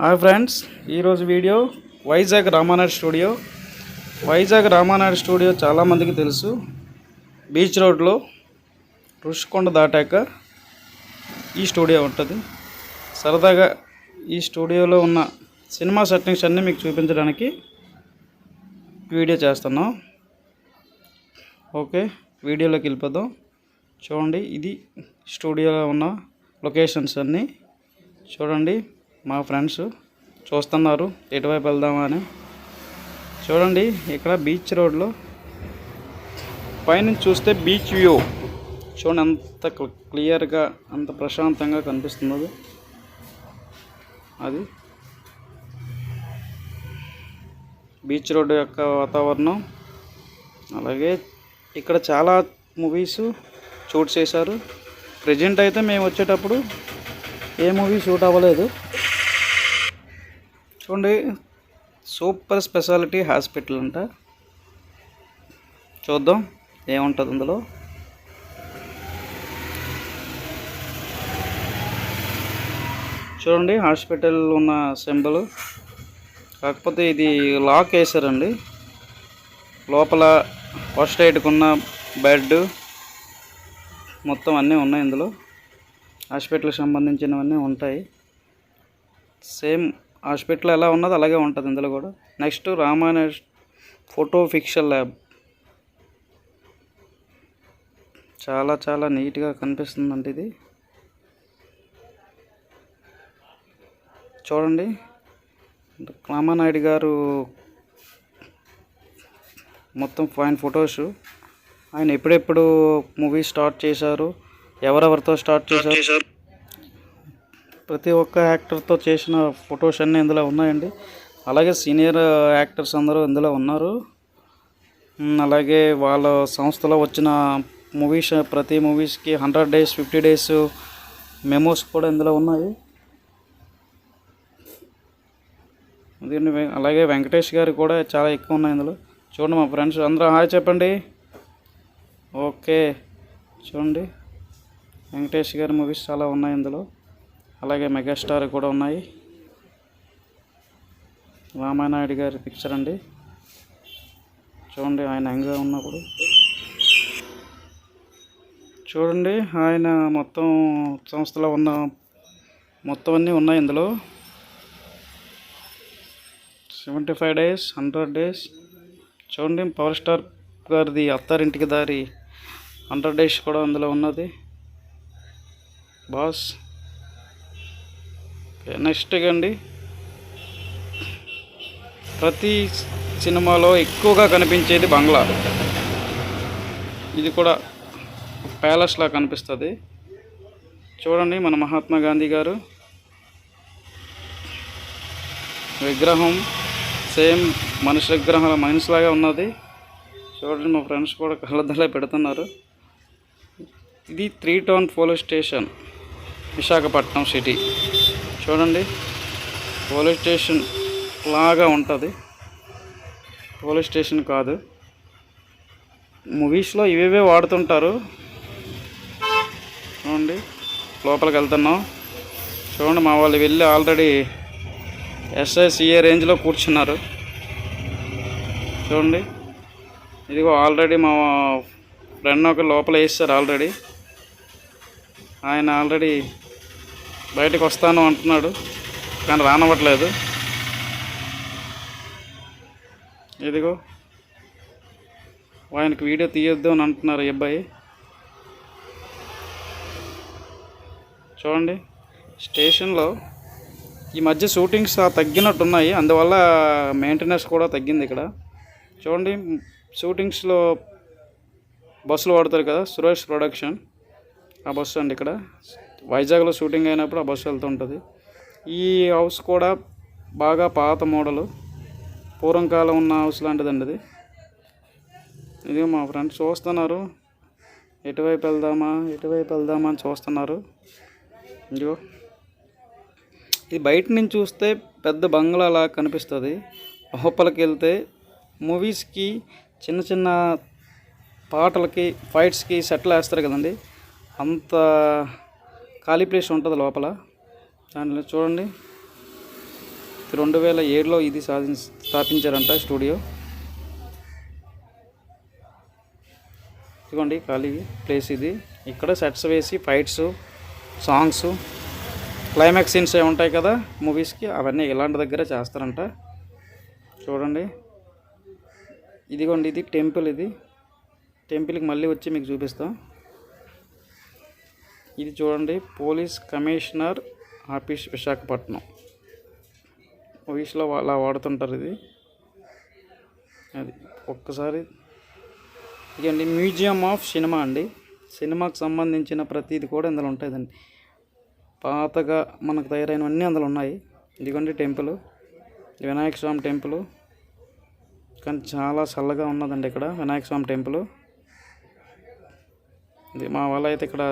Hi friends ఈరోజు video Vizag Ramanaidu studio. Vizag Ramanaidu studio చాలామందికి తెలుసు. బీచ్ రోడ్లో రుషికొండ దాటాక ఈ స్టూడియో ఉంటుంది. సరదాగా ఈ స్టూడియోలో ఉన్న సినిమా సెట్టింగ్స్ అన్నీ మీకు చూపించడానికి వీడియో చేస్తున్నాం. ఓకే వీడియోలోకి వెళ్ళిపోదాం. చూడండి ఇది స్టూడియోలో ఉన్న లొకేషన్స్ అన్నీ. చూడండి. మా ఫ్రెండ్స్ చూస్తున్నారు ఎటువైపు వెళ్దామా అని చూడండి ఇక్కడ బీచ్ రోడ్లో. పైనుంచి చూస్తే బీచ్ వ్యూ. చూడండి అంత క్లియర్గా అంత ప్రశాంతంగా కనిపిస్తున్నది. అది. బీచ్ రోడ్డు యొక్క వాతావరణం. అలాగే ఇక్కడ చాలా మూవీస్ షూట్ చేశారు. ప్రజెంట్ అయితే మేము వచ్చేటప్పుడు ఏ మూవీ షూట్ అవ్వలేదు. చూడండి. సూపర్ స్పెషాలిటీ హాస్పిటల్ అంట. చూద్దాం ఏముంటుంది అందులో చూడండి హాస్పిటల్ ఉన్న సింబల్. కాకపోతే ఇది లాక్ వేసారండి లోపల ఫస్ట్ ఎయిడ్కి ఉన్న బెడ్ మొత్తం అన్నీ ఉన్నాయి ఇందులో. హాస్పిటల్కి సంబంధించినవన్నీ ఉంటాయి. సేమ్ హాస్పిటల్ ఎలా ఉన్నదో అలాగే ఉంటుంది ఇందులో కూడా. Next Ramayana photo fiction lab. చాలా చాలా నీట్గా కనిపిస్తుందండి ఇది. చూడండి. రామానాయుడు గారు మొత్తం ఫైన్ ఫొటోస్. ఆయన ఎప్పుడెప్పుడు మూవీ స్టార్ట్ చేశారు? ఎవరెవరితో స్టార్ట్ చేశారు? ప్రతి ఒక్క యాక్టర్తో చేసిన ఫొటోస్ అన్నీ ఇందులో ఉన్నాయండి. అలాగే సీనియర్ యాక్టర్స్ అందరూ ఇందులో ఉన్నారు. అలాగే వాళ్ళ సంస్థలో వచ్చిన మూవీస్ ప్రతి మూవీస్కి hundred days fifty days memos కూడా ఇందులో ఉన్నాయి. దీన్ని అలాగే వెంకటేష్ గారు కూడా చాలా ఎక్కువ ఉన్నాయి ఇందులో. చూడండి మా ఫ్రెండ్స్ అందరూ హాయ్ చెప్పండి. ఓకే చూడండి. వెంకటేష్ గారి మూవీస్ చాలా ఉన్నాయి ఇందులో. అలాగే మెగాస్టార్ కూడా ఉన్నాయి. రామానాయుడు గారి పిక్చర్ అండి. చూడండి ఆయన యంగ్గా ఉన్నప్పుడు. చూడండి ఆయన మొత్తం సంస్థలో ఉన్న మొత్తం అన్నీ ఉన్నాయి ఇందులో. Seventy five days hundred days చూడండి పవర్ స్టార్ గారిది అత్తారింటికి దారి హండ్రెడ్ డేస్ కూడా అందులో ఉన్నది. బాస్. నెక్స్ట్ అండి ప్రతి సినిమాలో ఎక్కువగా కనిపించేది బంగ్లా. ఇది కూడా ప్యాలెస్లా కనిపిస్తుంది. చూడండి మన మహాత్మా గాంధీ గారు. విగ్రహం సేమ్ మనిషి విగ్రహం మనిషిలాగా ఉన్నది. చూడండి మా ఫ్రెండ్స్ కూడా కళ్ళద్దలే పెడుతున్నారు. ఇది three town police station Visakhapatnam city. చూడండి. పోలీస్ స్టేషన్ లాగా ఉంటుంది. పోలీస్ స్టేషన్ కాదు. మూవీస్లో ఇవేవే వాడుతుంటారు? చూడండి. లోపలికి వెళ్తున్నాం. చూడండి మా వాళ్ళు వెళ్ళి ఆల్రెడీ ఎస్ఐసిఏ రేంజ్లో కూర్చున్నారు. చూడండి. ఇదిగో ఆల్రెడీ మా ఫ్రెండ్ ఒక లోపల వేస్తారు ఆల్రెడీ. ఆయన ఆల్రెడీ బయటకు వస్తాను అంటున్నాడు కానీ రానవ్వట్లేదు. ఇదిగో ఆయనకు వీడియో తీయొద్దు అని అంటున్నారు ఈ అబ్బాయి. చూడండి స్టేషన్లో ఈ మధ్య షూటింగ్స్ తగ్గినట్టున్నాయి అందువల్ల మెయింటెనెన్స్ కూడా తగ్గింది ఇక్కడ. చూడండి షూటింగ్స్లో బస్సులు వాడతారు కదా సురేష్ ప్రొడక్షన్. ఆ బస్సు అండి ఇక్కడ. వైజాగ్లో షూటింగ్ అయినప్పుడు ఆ బస్సు వెళ్తుంటుంది ఈ హౌస్ కూడా బాగా పాత మోడలు. పూర్వం కాలం ఉన్న హౌస్ లాంటిదండి ఇది ఇది మా ఫ్రెండ్స్ చూస్తున్నారు. ఎటువైపు వెళ్దామా ఎటువైపు వెళ్దామా అని చూస్తున్నారు. ఇదిగో. ఇది బయట నుంచి చూస్తే పెద్ద బంగ్లాలా కనిపిస్తుంది. లోపలికి వెళ్తే మూవీస్కి చిన్న చిన్న పాటలకి ఫైట్స్కి సెటిల్ వేస్తారు కదండి. అంత ఖాళీ ప్లేస్ ఉంటుంది లోపల. దాంట్లో చూడండి. రెండు వేల ఏడులో ఇది సాధి స్థాపించారంట స్టూడియో. ఇదిగోండి ఖాళీ ప్లేస్ ఇది. ఇక్కడ సెట్స్ వేసి ఫైట్స్ సాంగ్స్ క్లైమాక్స్ సీన్స్ ఏ ఉంటాయి కదా మూవీస్కి అవన్నీ ఇలాంటి దగ్గర చేస్తారంట. చూడండి. ఇదిగోండి ఇది టెంపుల్ ఇది. టెంపుల్కి మళ్ళీ వచ్చి మీకు చూపిస్తాం. ఇది చూడండి పోలీస్ కమిషనర్ ఆఫీస్ విశాఖపట్నం. మూవీస్లో అలా వాడుతుంటారు ఇది. అది ఒక్కసారి ఇదండి మ్యూజియం ఆఫ్ సినిమా అండి. సినిమాకి సంబంధించిన ప్రతిది కూడా ఇందులో ఉంటుందండి. పాతగా మనకు తయారైనవన్నీ అందులో ఉన్నాయి. ఇదిగోండి టెంపుల్. వినాయక స్వామి టెంపుల్. కానీ చాలా చల్లగా ఉన్నదండి ఇక్కడ వినాయక స్వామి టెంపుల్. ఇది మా వాళ్ళు అయితే ఇక్కడ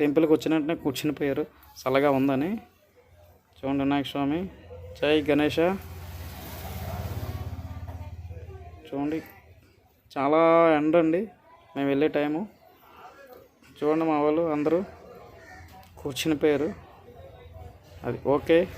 టెంపుల్కి వచ్చిన వెంటనే కూర్చుని పోయారు. చల్లగా ఉందని. చూడండి వినాయక స్వామి. జై గణేష. చూడండి చాలా ఎండ అండి. మేము వెళ్ళే టైము. చూడండి మా వాళ్ళు అందరూ కూర్చుని పోయారు. అది ఓకే.